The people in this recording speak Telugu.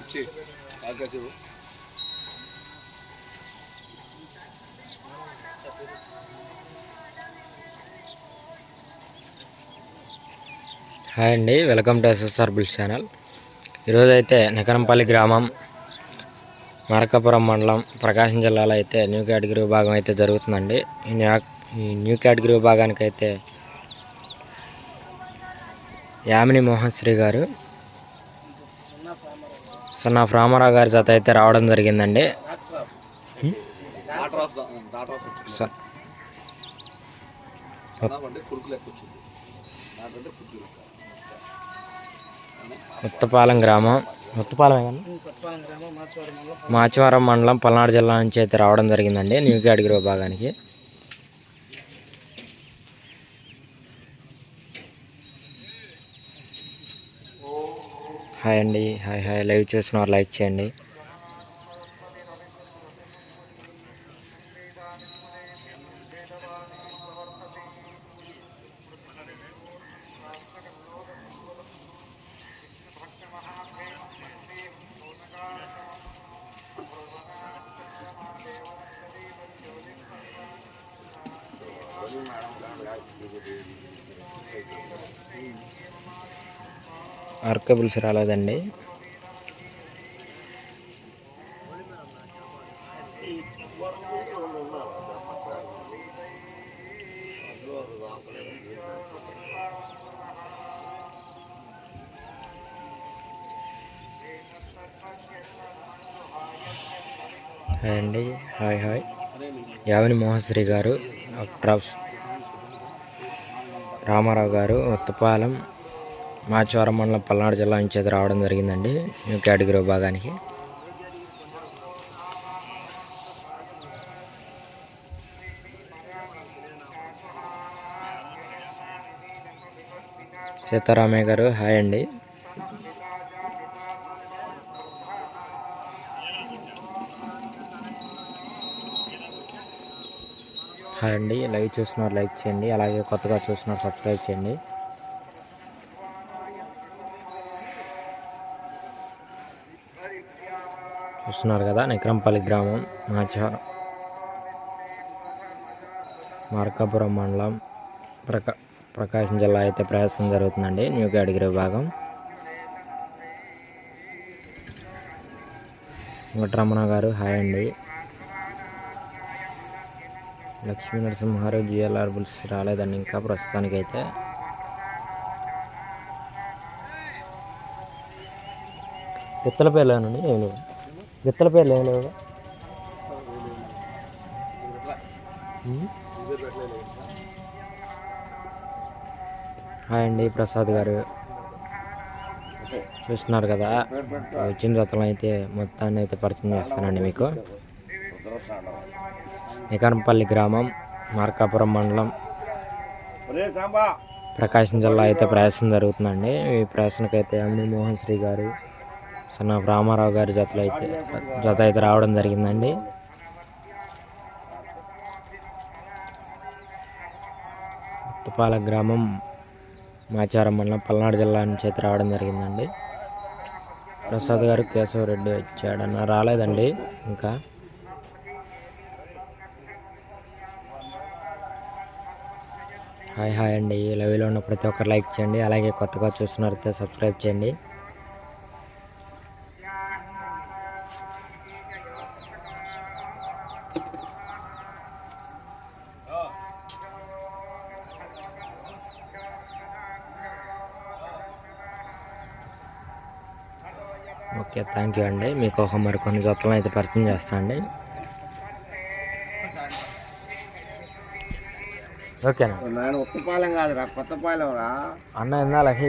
ఇచ్చి ఆకాశ హాయ్ అండి వెల్కమ్ టు ఎస్ఎస్ఆర్ ఛానల్ ఈరోజైతే నికరంపల్లి గ్రామం మార్కాపురం మండలం ప్రకాశం జిల్లాలో అయితే న్యూ కేటగిరీ విభాగం అయితే జరుగుతుందండి. ఈ న్యూ కేటగిరీ విభాగానికి అయితే యామిని మోహన్ శ్రీ గారు సున్నా రామారావు గారి జత అయితే రావడం జరిగిందండి. ఉత్తపాలెం గ్రామం. డాక్టర్ ఆఫ్ మండలం పల్నాడు జిల్లా నుంచి అయితే రావడం జరిగిందండి. న్యూ కేటగిరీ విభాగానికి హాయ్ అండి. Hi hi. లైవ్ చూసిన వారు లైక్ చేయండి. అర్కబుల్స్ రాలేదండి. హాయ్ అండి. Hi hi. యావని మోహశ్రీ గారు. డ్రాప్స్ రామారావు గారు ఉత్తపాలెం మాచవరం మండలం పల్నాడు జిల్లా నుంచి అయితే రావడం జరిగిందండి. న్యూ కేటగిరీ విభాగానికి. సీతారామయ్య గారు హాయ్ అండి. హాయ్ అండి. లైవ్ చూస్తున్నారు లైక్ చేయండి. అలాగే కొత్తగా చూస్తున్నారు సబ్స్క్రైబ్ చేయండి. చూస్తున్నారు కదా నిక్రంపల్లి గ్రామం మాచారం మార్కాపురం మండలం. ప్రకా ప్రకాశం జిల్లా అయితే ప్రయాసం జరుగుతుందండి న్యూ కేటగిరీ విభాగం. వెంకటరమణ గారు హాయ్ అండి. లక్ష్మీ నరసింహారావు జిఎల్ఆర్ బుల్స్ రాలేదండి ఇంకా ప్రస్తుతానికైతే. విత్తల పేర్లేనండి ఏం లేవు. విత్తల పేర్లు ఏం లేవు హాయ్ అండి ప్రసాద్ గారు. చూస్తున్నారు కదా వచ్చిన జతలు అయితే మొత్తాన్ని అయితే పరిచయం చేస్తానండి మీకు. నికరంపల్లి గ్రామం మార్కాపురం మండలం. ప్రకాశం జిల్లా అయితే ప్రయాసం జరుగుతుందండి. ఈ ప్రయాసనకి అయితే అమ్మి మోహన్ శ్రీ గారు సన్న రామారావు గారి జతలు అయితే జత అయితే రావడం జరిగిందండి. ఉత్తపాల గ్రామం మాచారం మండలం పల్నాడు జిల్లా నుంచి అయితే రావడం జరిగిందండి. ప్రసాద్ గారు కేశవరెడ్డి వచ్చాడన్న రాలేదండి ఇంకా. హాయ్ హాయ్ అండి. లవ్లో ఉన్న ప్రతి ఒక్కరు లైక్ చేయండి. అలాగే కొత్తగా చూస్తున్నారైతే సబ్స్క్రైబ్ చేయండి. ఓకే థ్యాంక్ యూ అండి. మీకు ఒక మరికొన్ని జతలను అయితే పరిచయం చేస్తా అండి. ఓకేనా? నాయన ఉత్తపాలెం కాదురా కొత్తపాలెం రా అన్న ఇందా లక్ష్మి